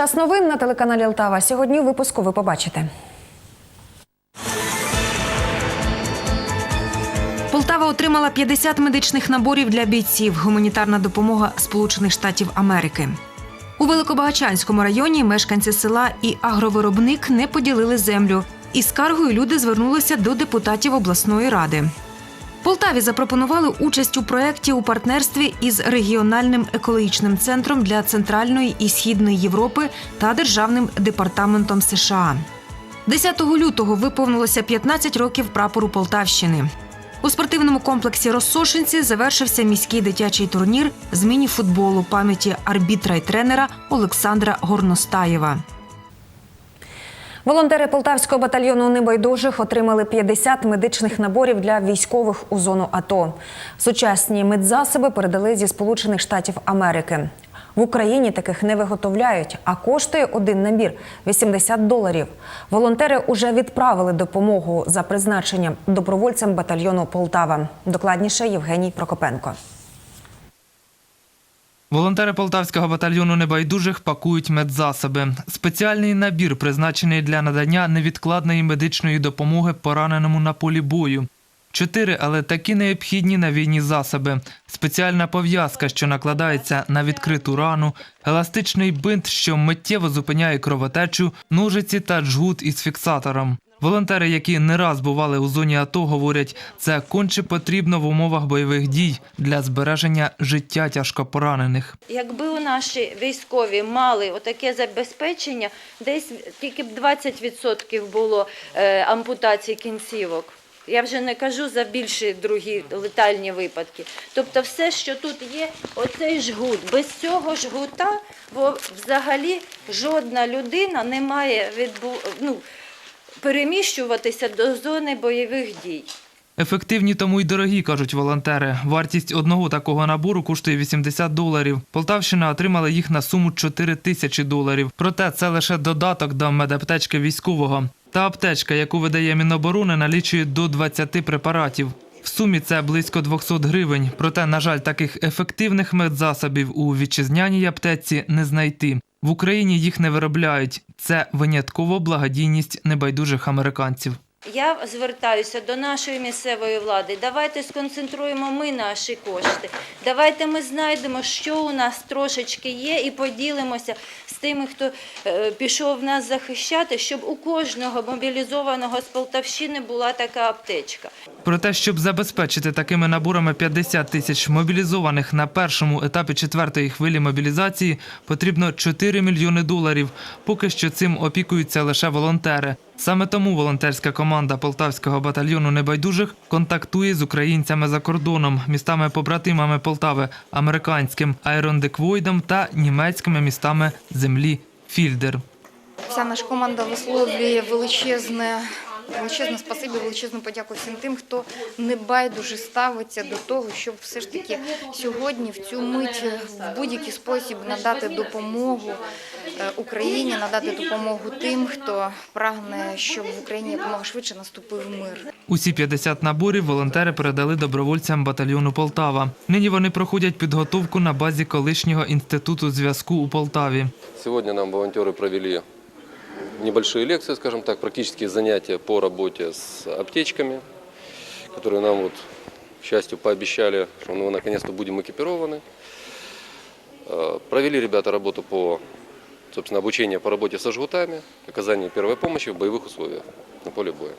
Час новин на телеканалі Алтава. Сьогодні у випуску ви побачите. Полтава отримала 50 медичних наборів для бійців. Гуманітарна допомога Сполучених Штатів Америки. У Великобагачанському районі мешканці села і агровиробник не поділили землю. Із скаргою люди звернулися до депутатів обласної ради. Полтаві запропонували участь у проєкті у партнерстві із регіональним екологічним центром для Центральної і Східної Європи та Державним департаментом США. 10 лютого виповнилося 15 років прапору Полтавщини. У спортивному комплексі Розсошинці завершився міський дитячий турнір з міні-футболу пам'яті арбітра й тренера Олександра Горностаєва. Волонтери Полтавського батальйону небайдужих отримали 50 медичних наборів для військових у зону АТО. Сучасні медзасоби передали зі Сполучених Штатів Америки. В Україні таких не виготовляють, а коштує один набір 80 доларів. Волонтери уже відправили допомогу за призначенням добровольцям батальйону Полтава. Докладніше Євгеній Прокопенко. Волонтери полтавського батальйону небайдужих пакують медзасоби. Спеціальний набір призначений для надання невідкладної медичної допомоги пораненому на полі бою. Чотири, але такі необхідні на війні засоби: спеціальна пов'язка, що накладається на відкриту рану, еластичний бинт, що миттєво зупиняє кровотечу, ножиці та джгут із фіксатором. Волонтери, які не раз бували у зоні АТО, говорять, це конче потрібно в умовах бойових дій для збереження життя тяжкопоранених. Якби у наші військові мали отаке забезпечення, десь тільки б 20% було е, ампутацій кінцівок. Я вже не кажу за більші другі летальні випадки. Тобто все, що тут є, оцей жгут. Без цього жгута во- взагалі жодна людина не має відбу... ну, переміщуватися до зони бойових дій. Ефективні тому й дорогі, кажуть волонтери. Вартість одного такого набору коштує 80 доларів. Полтавщина отримала їх на суму 4 тисячі доларів. Проте це лише додаток до медаптечки військового. Та аптечка, яку видає Міноборони, налічує до 20 препаратів. В сумі це близько 200 гривень. Проте, на жаль, таких ефективних медзасобів у вітчизняній аптеці не знайти. В Україні їх не виробляють. Це винятково благодійність небайдужих американців. Я звертаюся до нашої місцевої влади. Давайте сконцентруємо ми наші кошти. Давайте ми знайдемо, що у нас трошечки є, і поділимося з тими, хто е, пішов нас захищати, щоб у кожного мобілізованого з Полтавщини була така аптечка. Про те, щоб забезпечити такими наборами 50 тисяч мобілізованих на першому етапі четвертої хвилі мобілізації, потрібно 4 мільйони доларів. Поки що цим опікуються лише волонтери. Саме тому волонтерська команда Полтавського батальйону небайдужих контактує з українцями за кордоном, містами-побратимами Полтави, американським Айрондеквойдом та німецькими містами землі Фільдер. Вся наша команда висловлює величезне, величезне спасибі, величезну подяку всім тим, хто небайдуже ставиться до того, щоб все ж таки сьогодні, в цю мить, в будь-який спосіб надати допомогу е, Україні, надати допомогу тим, хто прагне, щоб в Україні якомога швидше наступив мир. Усі 50 наборів волонтери передали добровольцям батальйону Полтава. Нині вони проходять підготовку на базі колишнього інституту зв'язку у Полтаві. Сегодня нам волонтеры провели небольшие лекции, скажем так, практические занятия по работе с аптечками, которые нам, вот, к счастью, пообещали, что мы наконец-то будем экипированы. Э, Провели ребята работу по, собственно, обучение по работе со жгутами, оказание первой помощи в боевых условиях на поле боя.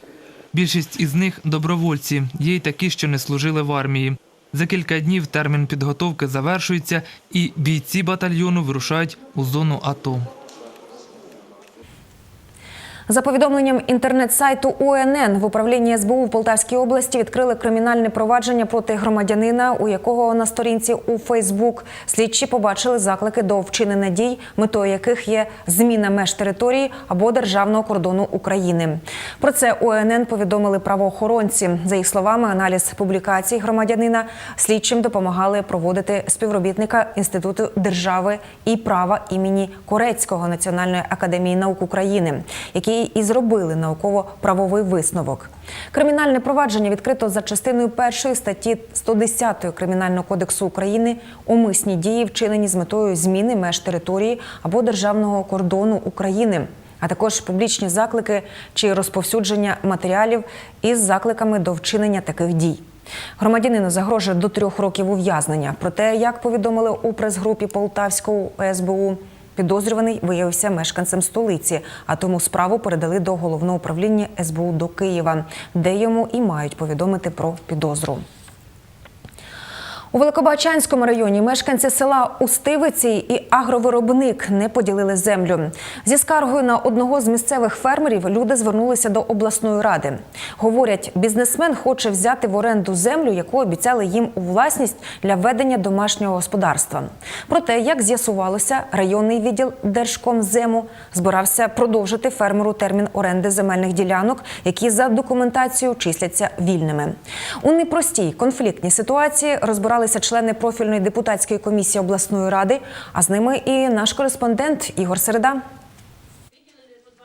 Більшість із них добровольці, є й такі, що не служили в армії. За кілька днів термін підготовки завершується, і бійці батальйону вирушають у зону АТО. За повідомленням інтернет-сайту УНН в управлінні СБУ в Полтавській області відкрили кримінальне провадження проти громадянина, у якого на сторінці у Фейсбук слідчі побачили заклики до вчинення дій, метою яких є зміна меж території або державного кордону України. Про це УНН повідомили правоохоронці. За їх словами, аналіз публікацій громадянина слідчим допомагали проводити співробітника Інституту держави і права імені Корецького Національної академії наук України, який і зробили науково-правовий висновок. Кримінальне провадження відкрито за частиною першої статті 110 Кримінального кодексу України умисні дії, вчинені з метою зміни меж території або державного кордону України а також публічні заклики чи розповсюдження матеріалів із закликами до вчинення таких дій. Громадянину загрожує до трьох років ув'язнення. Проте, як повідомили у прес-групі Полтавського СБУ, підозрюваний виявився мешканцем столиці, а тому справу передали до головного управління СБУ до Києва, де йому і мають повідомити про підозру. У Великобачанському районі мешканці села Устивиці і агровиробник не поділили землю. Зі скаргою на одного з місцевих фермерів люди звернулися до обласної ради. Говорять, бізнесмен хоче взяти в оренду землю, яку обіцяли їм у власність для ведення домашнього господарства. Проте, як з'ясувалося, районний відділ Держкомзему збирався продовжити фермеру термін оренди земельних ділянок, які за документацією числяться вільними. У непростій конфліктній ситуації розбиралися члени профільної депутатської комісії обласної ради, а з ними і наш кореспондент Ігор Середа.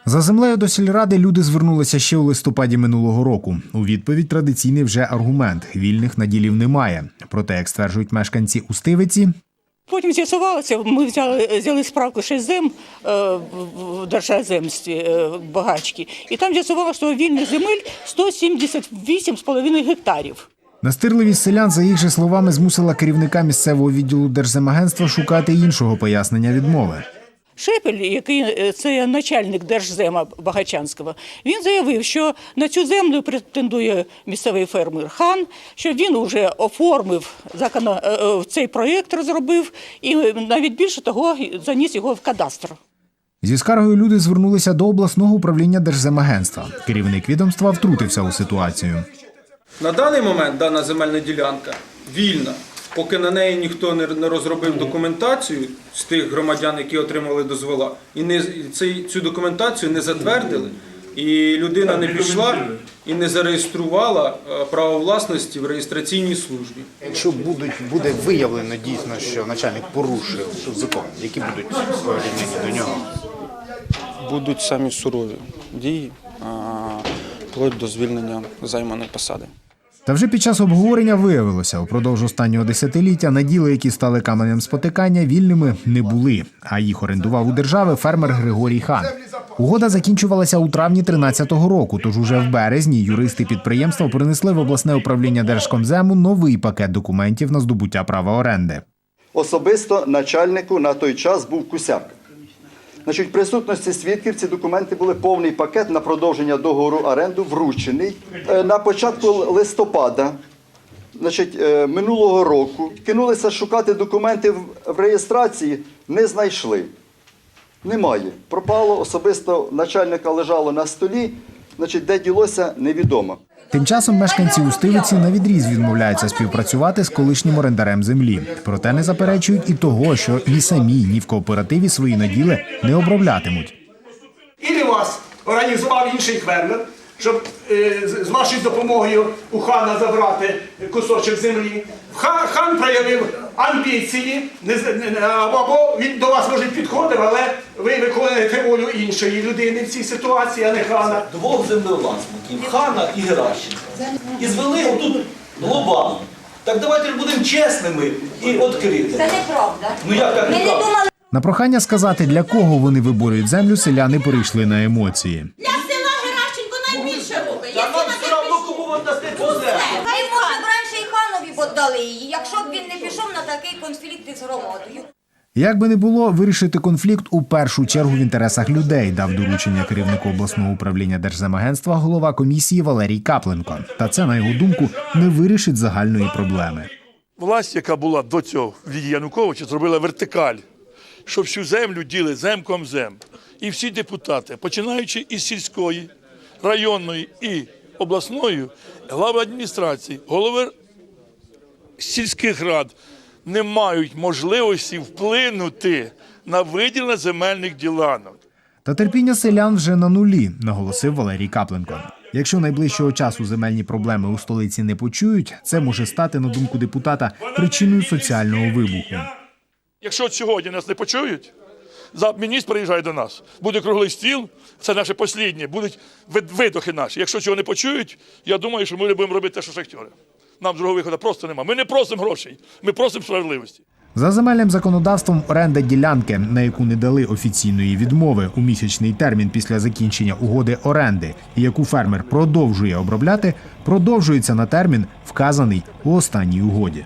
За землею до сільради люди звернулися ще у листопаді минулого року. У відповідь традиційний вже аргумент: вільних наділів немає. Проте, як стверджують мешканці Устивиці, Потім з'ясувалося, ми взяли, взяли справку ще зем е, в- держземстві е, багачки, і там з'ясувалося, що вільних земель 178,5 гектарів. Настирливість селян, за їх же словами, змусила керівника місцевого відділу Держземагентства шукати іншого пояснення відмови. Шепель, який е, це начальник держзема Багачанського, він заявив, що на цю землю претендує місцевий фермер хан, що він вже оформив законо, е, е, цей проєкт, розробив, і навіть більше того заніс його в кадастр. Зі скаргою люди звернулися до обласного управління Держземагентства. Керівник відомства втрутився у ситуацію. На даний момент дана земельна ділянка вільна, поки на неї ніхто не розробив документацію з тих громадян, які отримали дозвола, і не цей- цю документацію не затвердили, і людина не пішла і не зареєструвала е, право власності в реєстраційній службі. Якщо будуть, буде виявлено дійсно, що начальник порушив закон, які будуть порівняння до нього? будуть самі сурові дії, вплоть до звільнення займаної посади. Та вже під час обговорення виявилося, упродовж останнього десятиліття наділи, які стали каменем спотикання, вільними не були. А їх орендував у держави фермер Григорій Хан. Угода закінчувалася у травні 13-го року. Тож уже в березні юристи підприємства принесли в обласне управління Держкомзему новий пакет документів на здобуття права оренди. Особисто начальнику на той час був Кусяк. Значить, в присутності свідків ці документи були повний пакет на продовження договору оренду вручений. Е, На початку листопада значить, е, минулого року кинулися шукати документи в- реєстрації, не знайшли. Немає. Пропало особисто начальника лежало на столі, значить, де ділося, невідомо. Тим часом мешканці Устивиці на відріз відмовляються співпрацювати з колишнім орендарем землі. Проте не заперечують і того, що ні самі, ні в кооперативі свої наділи не оброблятимуть. Ілі вас організував інший фермер, щоб е, з- вашою допомогою у хана забрати кусочок землі. Хан проявив амбіції, або він до вас може підходив, але ви виконуєте волю іншої людини в цій ситуації, а не хана. двох землевласників Хана і Геращенка. І звели отут глобально. Так давайте ж будемо чесними і відкритими. Це неправда. Ну як так не думали. На прохання сказати, для кого вони виборюють землю, селяни перейшли на емоції. Для села Геращенко найбільше робить. Та нам все одно кому дасте цю землю. Хай може б раніше і ханові б віддали її, якщо б він не пішов на такий конфлікт із громадою. Як би не було, вирішити конфлікт у першу чергу в інтересах людей, дав доручення керівнику обласного управління Держземагентства голова комісії Валерій Капленко. Та це, на його думку, не вирішить загальної проблеми. Власть, яка була до цього від Януковича, зробила вертикаль, що всю землю діли земком зем. І всі депутати, починаючи із сільської, районної і обласної, глави адміністрації, голови сільських рад не мають можливості вплинути на виділення земельних ділянок. Та терпіння селян вже на нулі, наголосив Валерій Капленко. Якщо найближчого часу земельні проблеми у столиці не почують, це може стати, на думку депутата, причиною соціального вибуху. Якщо сьогодні нас не почують, За міністр приїжджає до нас. Буде круглий стіл, це наше посліднє, будуть видохи наші. Якщо цього не почують, я думаю, що ми будемо робити те, що шахтери. Нам другого виходу просто немає. Ми не просимо грошей, ми просимо справедливості. За земельним законодавством оренда ділянки, на яку не дали офіційної відмови у місячний термін після закінчення угоди оренди, і яку фермер продовжує обробляти, продовжується на термін, вказаний у останній угоді.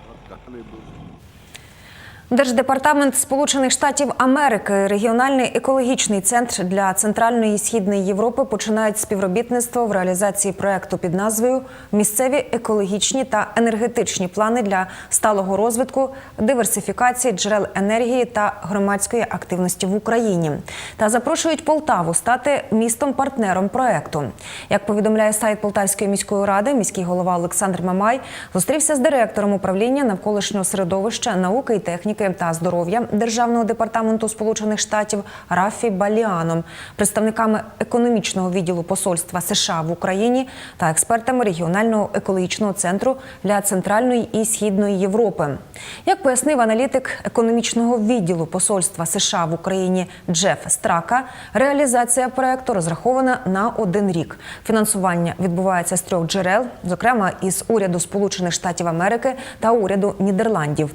Держдепартамент Сполучених Штатів Америки, регіональний екологічний центр для центральної і східної Європи починають співробітництво в реалізації проекту під назвою Місцеві екологічні та енергетичні плани для сталого розвитку, диверсифікації джерел енергії та громадської активності в Україні та запрошують Полтаву стати містом-партнером проекту. Як повідомляє сайт Полтавської міської ради, міський голова Олександр Мамай зустрівся з директором управління навколишнього середовища, науки і техніки та здоров'я Державного департаменту Сполучених Штатів Рафі Баліаном, представниками економічного відділу посольства США в Україні та експертами регіонального екологічного центру для центральної і східної Європи. Як пояснив аналітик економічного відділу посольства США в Україні Джеф Страка, реалізація проекту розрахована на один рік. Фінансування відбувається з трьох джерел, зокрема із уряду Сполучених Штатів Америки та уряду Нідерландів.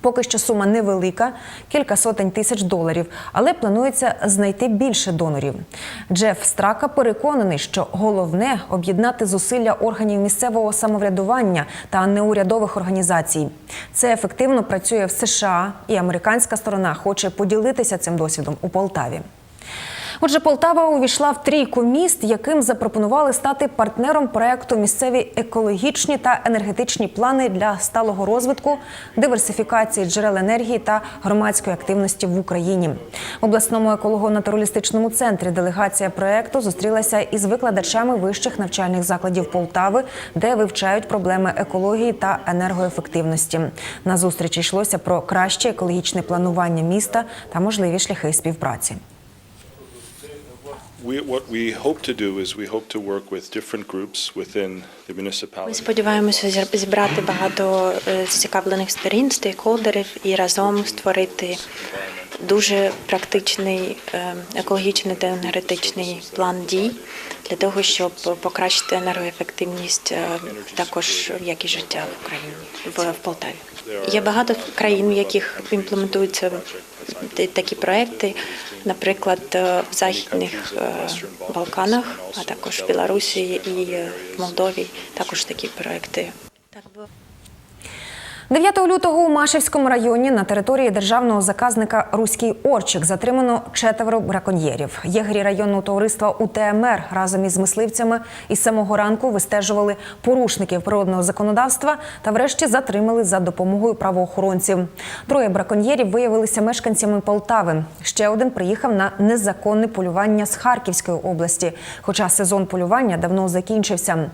Поки що сума невелика, кілька сотень тисяч доларів, але планується знайти більше донорів. Джеф Страка переконаний, що головне об'єднати зусилля органів місцевого самоврядування та неурядових організацій. Це ефективно працює в США, і американська сторона хоче поділитися цим досвідом у Полтаві. Отже, Полтава увійшла в трійку міст, яким запропонували стати партнером проекту місцеві екологічні та енергетичні плани для сталого розвитку, диверсифікації джерел енергії та громадської активності в Україні. В обласному еколого-натуралістичному центрі делегація проекту зустрілася із викладачами вищих навчальних закладів Полтави, де вивчають проблеми екології та енергоефективності. На зустрічі йшлося про краще екологічне планування міста та можливі шляхи співпраці. We, what we hope to do is we hope to work with different groups within the Ми сподіваємося зібрати багато е, зацікавлених сторін, стейкхолдерів і разом створити дуже практичний е, екологічний та енергетичний план дій для того, щоб покращити енергоефективність, е, також якість життя в Україні в Полтаві. Є багато країн, в яких імплементуються такі проекти, наприклад, е, в західних е, Балканах, а також в Білорусі і е, в Молдові також такі проекти. 9 лютого у Машівському районі на території державного заказника Руський Орчик затримано четверо браконьєрів. Єгері районного товариства УТМР разом із мисливцями із самого ранку вистежували порушників природного законодавства та врешті затримали за допомогою правоохоронців. Троє браконьєрів виявилися мешканцями Полтави. Ще один приїхав на незаконне полювання з Харківської області, хоча сезон полювання давно закінчився.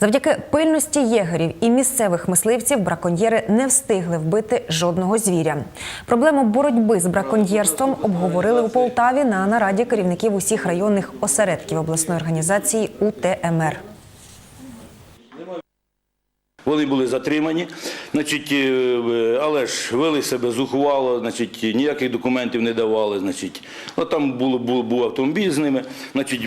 Завдяки пильності єгерів і місцевих мисливців браконьєри не встигли вбити жодного звіря. Проблему боротьби з браконьєрством обговорили у Полтаві на нараді керівників усіх районних осередків обласної організації УТМР. Вони були затримані, значить, е, але ж вели себе зухвало, значить, ніяких документів не давали. Значить, ну, там було, було, був автомобіль з ними, значить,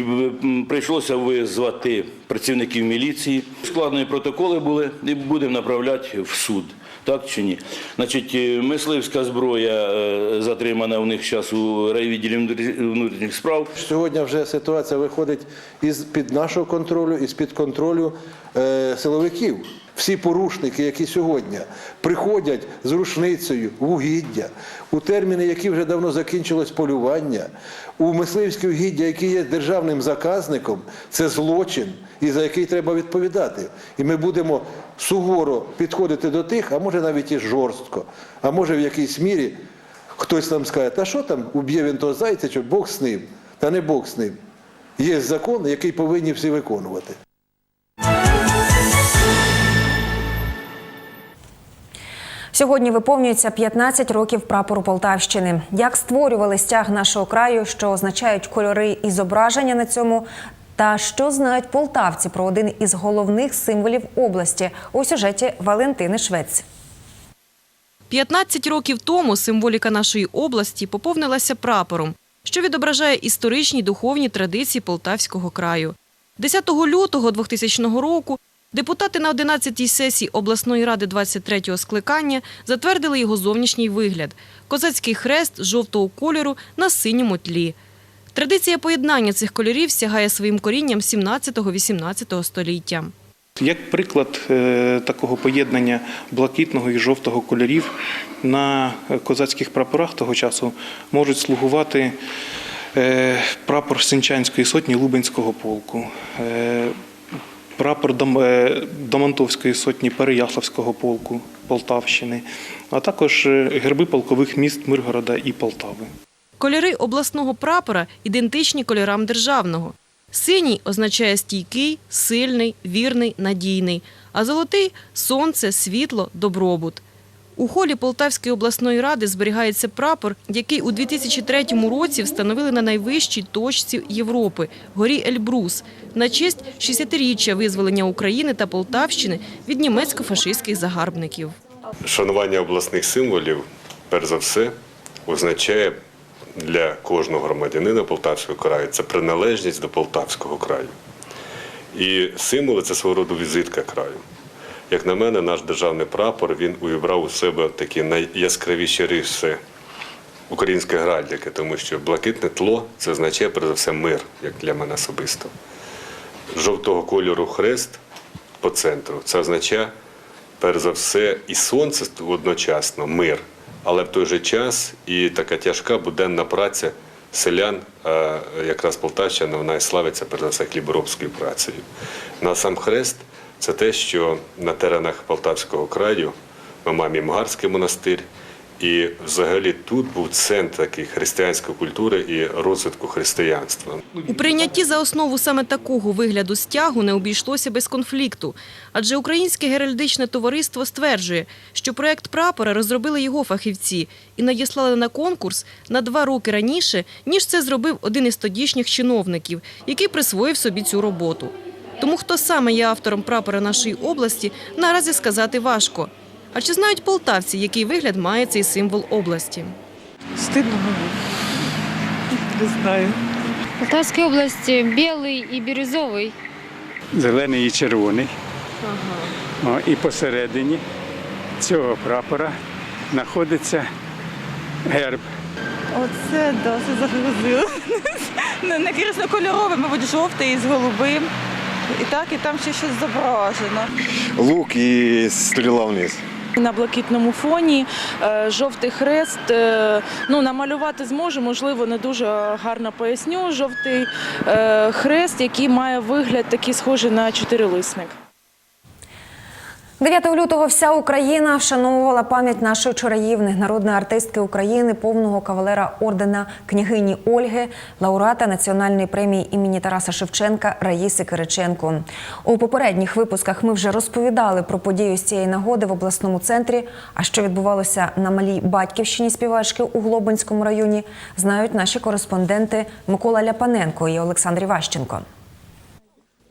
прийшлося визвати працівників міліції. Складені протоколи були і будемо направляти в суд. Так чи ні? Значить, е, мисливська зброя е, затримана у них зараз у райвідділі внутрішніх справ. Сьогодні вже ситуація виходить із під нашого контролю, із під контролю е, силовиків. Всі порушники, які сьогодні приходять з рушницею в угіддя, у терміни, які вже давно закінчилось полювання, у мисливське угіддя, які є державним заказником, це злочин, і за який треба відповідати. І ми будемо суворо підходити до тих, а може навіть і жорстко, а може в якійсь мірі хтось нам скаже, та що там, уб'є він того зайця, що Бог з ним, та не Бог з ним. Є закон, який повинні всі виконувати. Сьогодні виповнюється 15 років прапору Полтавщини. Як створювали стяг нашого краю, що означають кольори і зображення на цьому, та що знають полтавці про один із головних символів області у сюжеті Валентини Швець. 15 років тому символіка нашої області поповнилася прапором, що відображає історичні духовні традиції Полтавського краю. 10 лютого 2000 року депутати на 11-й сесії обласної ради 23-го скликання затвердили його зовнішній вигляд – козацький хрест жовтого кольору на синьому тлі. Традиція поєднання цих кольорів сягає своїм корінням 17-18 століття. Як приклад е, такого поєднання блакитного і жовтого кольорів на козацьких прапорах того часу можуть слугувати е, прапор Синчанської сотні Лубенського полку, е, прапор Дом- Домонтовської сотні Переяславського полку Полтавщини, а також герби полкових міст Миргорода і Полтави. Кольори обласного прапора ідентичні кольорам державного. Синій означає стійкий, сильний, вірний, надійний, а золотий сонце, світло, добробут. У холі Полтавської обласної ради зберігається прапор, який у 2003 році встановили на найвищій точці Європи горі Ельбрус на честь 60-річчя визволення України та Полтавщини від німецько-фашистських загарбників. Шанування обласних символів, перш за все, означає для кожного громадянина Полтавського краю це приналежність до Полтавського краю. І символи це свого роду візитка краю. Як на мене, наш державний прапор він увібрав у себе такі найяскравіші риси української гральдики, тому що блакитне тло це означає перш за все мир, як для мене особисто. Жовтого кольору хрест по центру це означає перш за все і сонце одночасно, мир, але в той же час і така тяжка буденна праця селян, а якраз Полтавщина, вона і славиться перед все хліборобською працею. На сам хрест це те, що на теренах Полтавського краю ми маємо Імгарський Мгарський монастир, і взагалі тут був центр такий християнської культури і розвитку християнства. У прийнятті за основу саме такого вигляду стягу не обійшлося без конфлікту, адже Українське геральдичне товариство стверджує, що проект прапора розробили його фахівці і надіслали на конкурс на два роки раніше, ніж це зробив один із тодішніх чиновників, який присвоїв собі цю роботу. Тому хто саме є автором прапора нашої області, наразі сказати важко. А чи знають полтавці, який вигляд має цей символ області? Стыдно. Не знаю. Полтавской области белый и бирюзовый. зелений і червоний. О, і посередині цього прапора знаходиться герб. Оце да, це загрузило. Не, не кольоровий, мабуть, жовтий з голубим. І так, і там ще щось зображено. Лук і стріла вниз. На блакитному фоні е, жовтий хрест. е, Ну, намалювати зможу, можливо, не дуже гарно поясню. Жовтий е, хрест, який має вигляд такий схожий на чотирилисник. 9 лютого вся Україна вшановувала пам'ять нашої чараївни, народної артистки України, повного кавалера ордена княгині Ольги, лауреата національної премії імені Тараса Шевченка Раїси Кириченко. У попередніх випусках ми вже розповідали про подію з цієї нагоди в обласному центрі. А що відбувалося на малій батьківщині співачки у Глобинському районі, знають наші кореспонденти Микола Ляпаненко і Олександр Іващенко.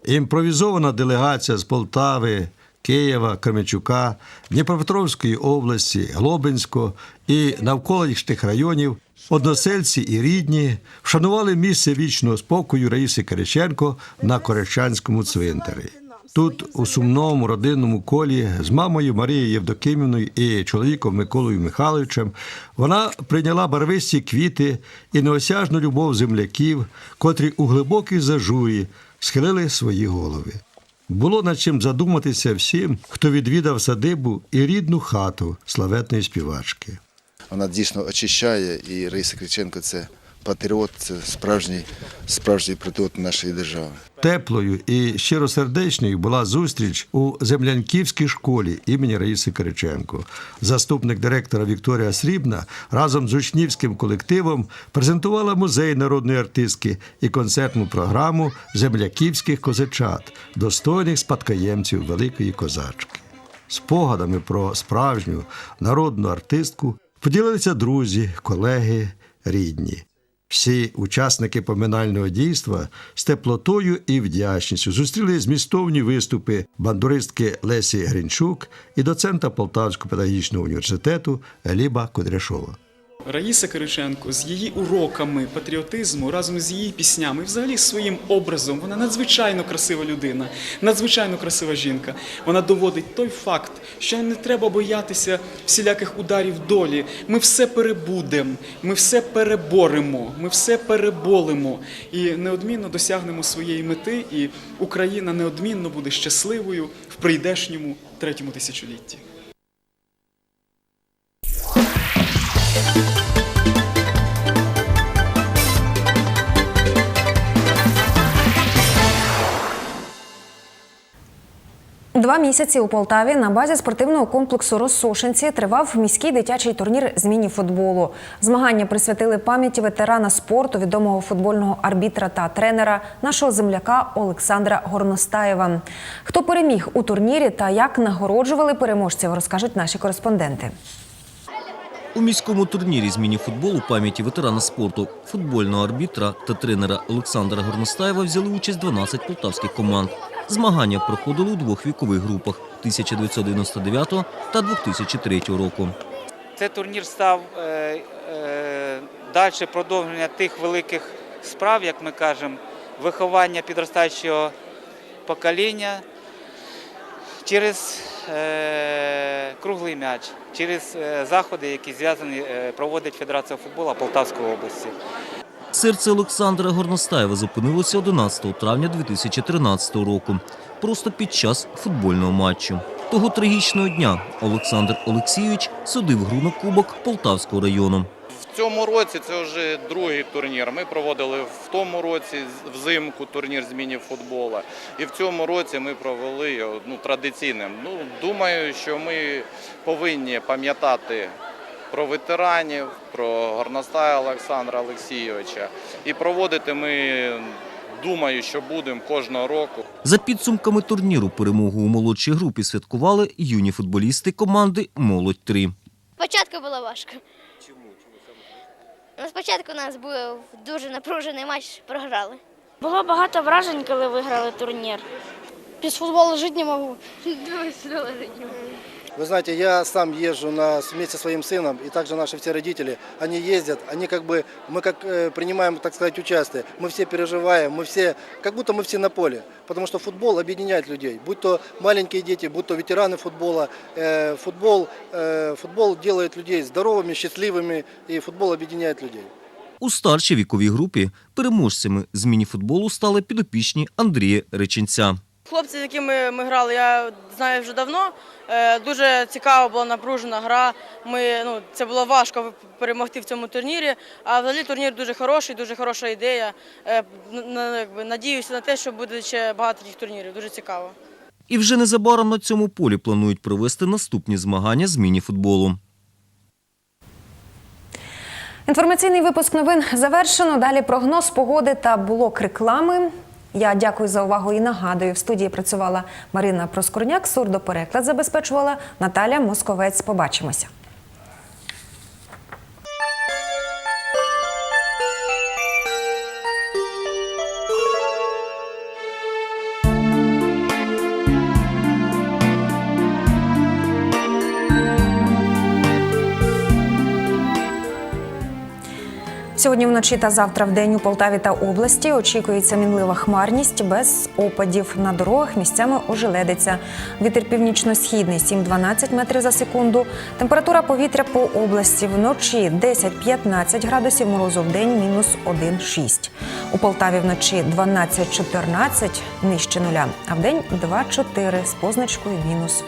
Імпровізована делегація з Полтави, Києва, Кременчука, Дніпропетровської області, Глобинського і навколишніх районів, односельці і рідні вшанували місце вічного спокою Раїси Кириченко на Корещанському цвинтарі. Тут, у сумному родинному колі, з мамою Марією Євдокимівною і чоловіком Миколою Михайловичем, вона прийняла барвисті квіти і неосяжну любов земляків, котрі у глибокій зажурі схилили свої голови. Було над чим задуматися всім, хто відвідав садибу і рідну хату славетної співачки. Вона дійсно очищає, і Раїса Криченко це патріот, це справжній, справжній патріот нашої держави. Теплою і щиросердечною була зустріч у землянківській школі імені Раїси Кириченко. Заступник директора Вікторія Срібна разом з учнівським колективом презентувала музей народної артистки і концертну програму земляківських козачат, достойних спадкоємців великої козачки. Спогадами про справжню народну артистку поділилися друзі, колеги, рідні. Всі учасники поминального дійства з теплотою і вдячністю зустріли змістовні виступи бандуристки Лесі Гринчук і доцента Полтавського педагогічного університету Еліба Кудряшова. Раїса Кириченко з її уроками патріотизму разом з її піснями, взагалі своїм образом, вона надзвичайно красива людина, надзвичайно красива жінка. Вона доводить той факт, що не треба боятися всіляких ударів долі. Ми все перебудемо, ми все переборемо, ми все переболимо і неодмінно досягнемо своєї мети, і Україна неодмінно буде щасливою в прийдешньому третьому тисячолітті. Два місяці у Полтаві на базі спортивного комплексу Розсошенці тривав міський дитячий турнір з міні-футболу. Змагання присвятили пам'яті ветерана спорту, відомого футбольного арбітра та тренера, нашого земляка Олександра Горностаєва. Хто переміг у турнірі та як нагороджували переможців, розкажуть наші кореспонденти. У міському турнірі з міні-футболу пам'яті ветерана спорту, футбольного арбітра та тренера Олександра Горностаєва взяли участь 12 полтавських команд. Змагання проходили у двох вікових групах 1999 та 2003 року. Цей турнір став е, е, далі продовження тих великих справ, як ми кажемо, виховання підростаючого покоління через е, круглий м'яч, через заходи, які зв'язані, проводить Федерація футболу Полтавської області. Серце Олександра Горностаєва зупинилося 11 травня 2013 року, просто під час футбольного матчу. Того трагічного дня Олександр Олексійович судив гру на кубок Полтавського району. В цьому році це вже другий турнір. Ми проводили в тому році взимку турнір з міні-футбола. І в цьому році ми провели його ну, традиційним. Ну, думаю, що ми повинні пам'ятати про ветеранів, про горностая Олександра Олексійовича. І проводити ми, думаю, що будемо кожного року. За підсумками турніру перемогу у молодшій групі святкували юні футболісти команди Молодь 3 Спочатку було важко. Чому? Ну, спочатку у нас був дуже напружений матч, програли. Було багато вражень, коли виграли турнір. Без футболу жити не можу. Вы знаете, я сам езжу на, вместе со своим сыном, и также наши все родители, они ездят, они как бы, мы как э, принимаем, так сказать, участие, мы все переживаем, мы все, как будто мы все на поле, потому что футбол объединяет людей, будь то маленькие дети, будь то ветераны футбола, э, футбол, э, футбол делает людей здоровыми, счастливыми, и футбол объединяет людей. У старшій віковій групі переможцями з міні-футболу стали підопічні Андрія Реченця. Хлопці, з якими ми грали, я знаю вже давно. Е, Дуже цікава була напружена гра. Ми, ну, це було важко перемогти в цьому турнірі. А взагалі турнір дуже хороший, дуже хороша ідея. Е, Надіюся на те, що буде ще багато таких турнірів. Дуже цікаво. І вже незабаром на цьому полі планують провести наступні змагання з міні-футболу. Інформаційний випуск новин завершено. Далі прогноз погоди та блок реклами. Я дякую за увагу і нагадую. В студії працювала Марина Проскорняк, сурдопереклад забезпечувала Наталя Московець. Побачимося. Сьогодні вночі та завтра в день у Полтаві та області очікується мінлива хмарність без опадів. На дорогах місцями ожеледиться. Вітер північно-східний 7-12 метрів за секунду. Температура повітря по області вночі 10-15 градусів морозу в день мінус 1-6. У Полтаві вночі 12-14 нижче нуля, а в день 2-4 з позначкою мінус